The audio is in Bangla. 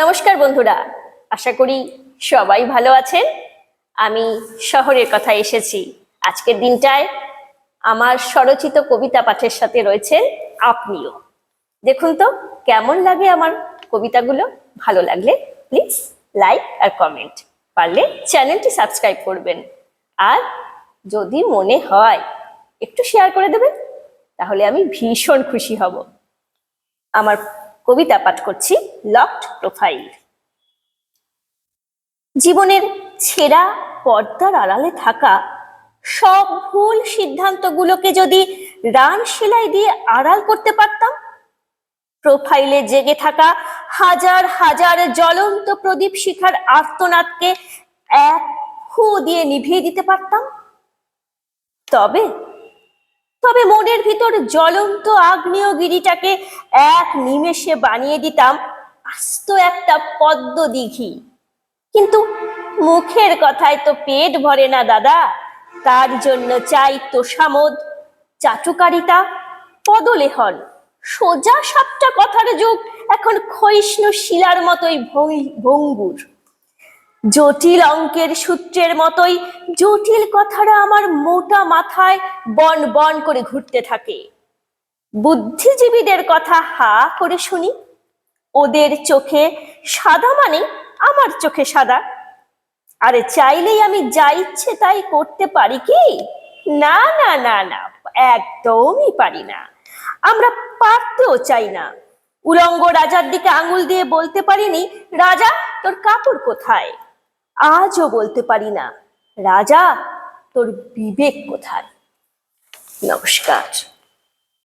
নমস্কার বন্ধুরা, আশা করি সবাই ভালো আছেন। আমি শহরের কথা এসেছি। আজকের দিনটায় আমার স্বরচিত কবিতা পাঠের সাথে রয়েছেন আপনিও। দেখুন তো, কেমন লাগে আমার কবিতাগুলো? ভালো লাগলে প্লিজ লাইক আর কমেন্ট পারলে চ্যানেলটি সাবস্ক্রাইব করবেন। আর যদি মনে হয় একটু শেয়ার করে দেবেন, তাহলে আমি ভীষণ খুশি হব। আমার কবিতা পাঠ করছি লকড প্রোফাইল জীবনের ছেঁড়া পর্দার আড়ালে থাকা সব ভুল সিদ্ধান্তগুলোকে যদি রান সেলাই দিয়ে আড়াল করতে পারতাম, প্রোফাইলে জেগে থাকা হাজার হাজার জ্বলন্ত প্রদীপ শিখার আর্তনাদকে এক হু দিয়ে নিভিয়ে দিতে পারতাম। তবে তবে মনের ভিতর জ্বলন্ত আগ্নেয়গিরিটাকে এক নিমেষে বানিয়ে দিতাম আস্ত একটা পদ্ম দিঘি। কিন্তু মুখের কথায় তো পেট ভরে না, দাদা। তার জন্য চাই তোষামোদ, চাটুকারিতা, পদলেহন। সোজা সাপটা কথার যুগ, এখন ক্ষয়িষ্ণু শিলার মতোই ভঙ্গি- ভঙ্গুর। জটিল অঙ্কের সূত্রের মতোই জটিল কথাটা আমার মোটা মাথায় বন বন করে ঘুরতে থাকে। বুদ্ধিজীবীদের কথা হা করে শুনি। ওদের চোখে সাদা মানে আমার চোখে সাদা। আরে চাইলেই আমি যা ইচ্ছে তাই করতে পারি কি? না না না না, একদমই পারি না। আমরা পারতেও চাই না। উলঙ্গ রাজার দিকে আঙুল দিয়ে বলতে পারিনি, রাজা, তোর কাপড় কোথায়? আজও বলতে পারি না। রাজা তোর বিবেক কোথায়? নমস্কার।